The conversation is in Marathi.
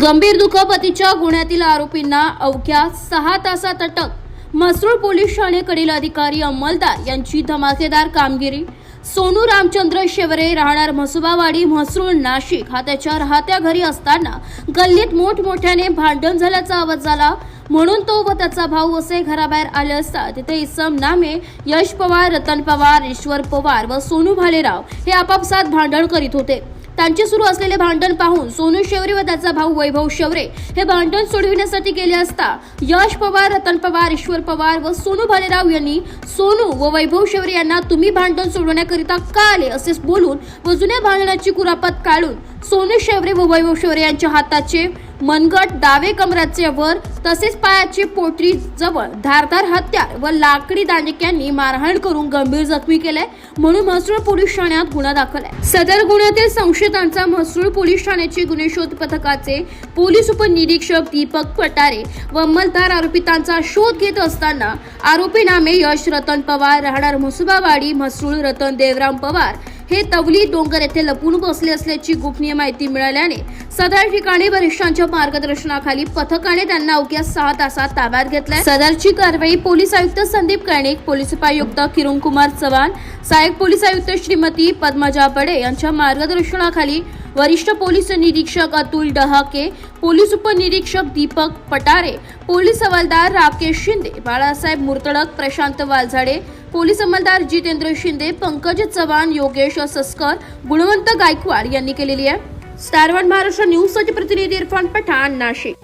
गंभीर दुखापतीच्या गुन्ह्यातील आरोपींना अवघ्या सहा तासात अटक. मसरूळ पोलीस ठाणेकडील अधिकारी अंमलदार यांची धमाकेदार कामगिरी. सोनू रामचंद्र शेवरे राहणार म्हसोबावाडी म्हसरूळ नाशिक. हा त्याच्या राहत्या घरी असताना गल्लीत मोठमोठ्याने भांडण झाल्याचा आवाज झाला म्हणून तो व त्याचा भाऊ असे घराबाहेर आले असता तिथे इसम नामे यश पवार रतन पवार ईश्वर पवार व सोनू भालेराव हे आपापसात भांडण करीत होते. त्यांचे सुरू असलेले भांडण पाहून सोनू शेवरे व त्याचा भाऊ वैभव शेवरे हे भांडण सोडविण्यासाठी गेले असता यश पवार रतन पवार ईश्वर पवार व सोनू भालेराव यांनी सोनू व वैभव शेवरे यांना तुम्ही भांडण सोडवण्याकरिता का आले असे बोलून व जुन्या भांडणाची कुरापत काढून सोनू शेवरे व वैभव शेवरे यांच्या हाताचे मनगट डावे कमराचे वर तसेच पायाची पोटरी जवळ धारदार हत्यार व लाकडी दांडक्यांनी मारहाण करून गंभीर जखमी केले म्हणून म्हसूळ पोलीस ठाण्यात गुन्हा दाखल आहे. सदर गुन्ह्यातील संशयितांचा म्हसूळ पोलीस ठाण्याचे गुन्हे शोध पथकाचे पोलीस उपनिरीक्षक दीपक पटारे व अंमलदार आरोपितांचा शोध घेत असताना आरोपी नामे यश रतन पवार राहणार म्हसुबावाडी म्हसूळ रतन देवराम पवार हे तवली डोंगर येथे लपून बसले असल्याची गोपनीय माहिती मिळाल्याने सदर ठिकाणी वरिष्ठांच्या मार्गदर्शनाखाली पथकाने त्यांना अवघ्या सहा तासात ताब्यात घेतलाय. सदरची कारवाई पोलीस आयुक्त संदीप कर्णिक पोलीस उपायुक्त किरण कुमार चव्हाण सहाय्यक पोलीस आयुक्त श्रीमती पद्मजा बडे यांच्या मार्गदर्शनाखाली वरिष्ठ पोलीस निरीक्षक अतुल डहाके पोलीस उपनिरीक्षक दीपक पटारे पोलीस हवालदार राकेश शिंदे बाळासाहेब मुर्तडक प्रशांत वालझाडे पोलीस अंमलदार जितेंद्र शिंदे पंकज चव्हाण योगेश सस्कर गुणवंत गायकवाड यांनी केलेली आहे. स्टार वन महाराष्ट्र न्यूजसाठी प्रतिनिधी इरफान पठाण नाशिक.